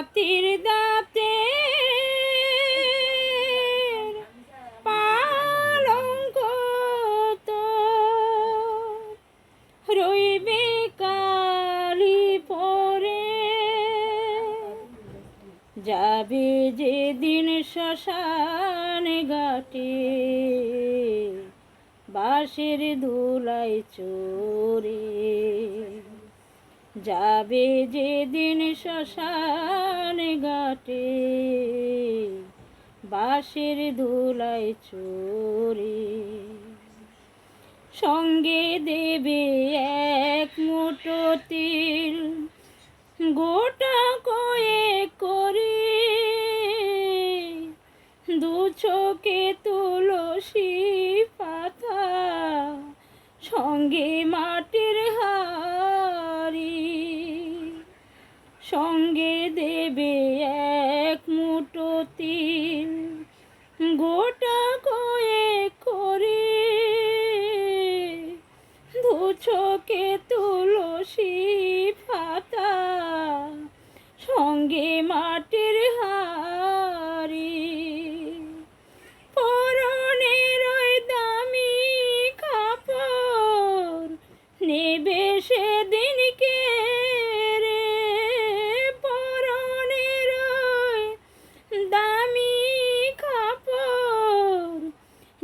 হাতির দাঁতে পালঙ্ক তো রইবে কালি পরে। যাবে যেদিন শ্মশান ঘাটে বাঁশের ধুলাই চোরে যাবে যেদিন শ্মশান ঘাটে, বাঁশের ধুলাই চোরে সঙ্গে দেবে এক মুঠো তিল, গোটা কয়ে করে। দু চোখে তুলসী পাতা, সঙ্গে মাটির সঙ্গে দেবে এক মুটো তিল। গোটা কয়ে করে দু চোখে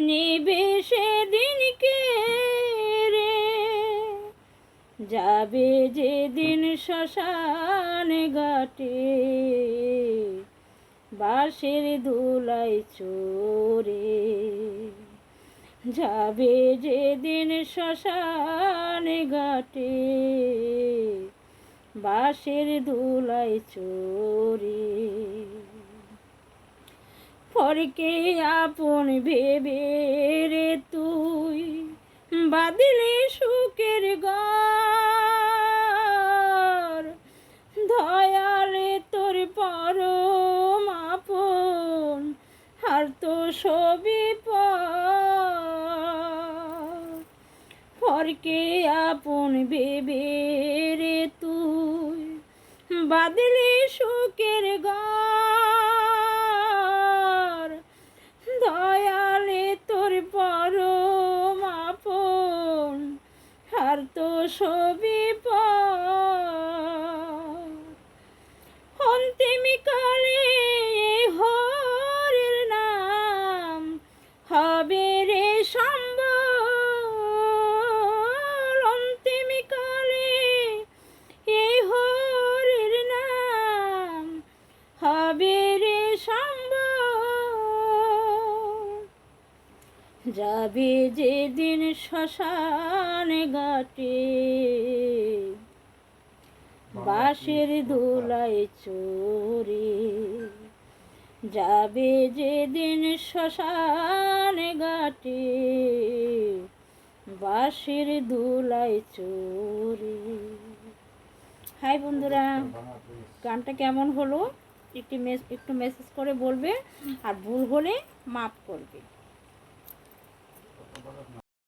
নেবে সেদিন কে রে। যাবে যেদিন শ্মশান ঘাটে। বাঁশের ধুলাই চোরে যাবে যেদিন শ্মশান ঘাটে। বাঁশের ধুলাই চোরে পরকে আপন ভেবে রে তুই বাদিলে সুখের গর তোর পরম আপন, আর তো সবই পরকে আপন ভেবে রে তুই বাদলে সুখের গর আর যাবে যেদিন শ্মশান ঘাটে। বাঁশের দোলায় চোরে যাবে যেদিন শ্মশান ঘাটে। বাঁশের দোলায় চোরে হাই বন্ধুরা, গানটা কেমন হলো? একটু মেস, একটু মেসেজ করে বলবে, আর ভুল হলে মাফ করবে।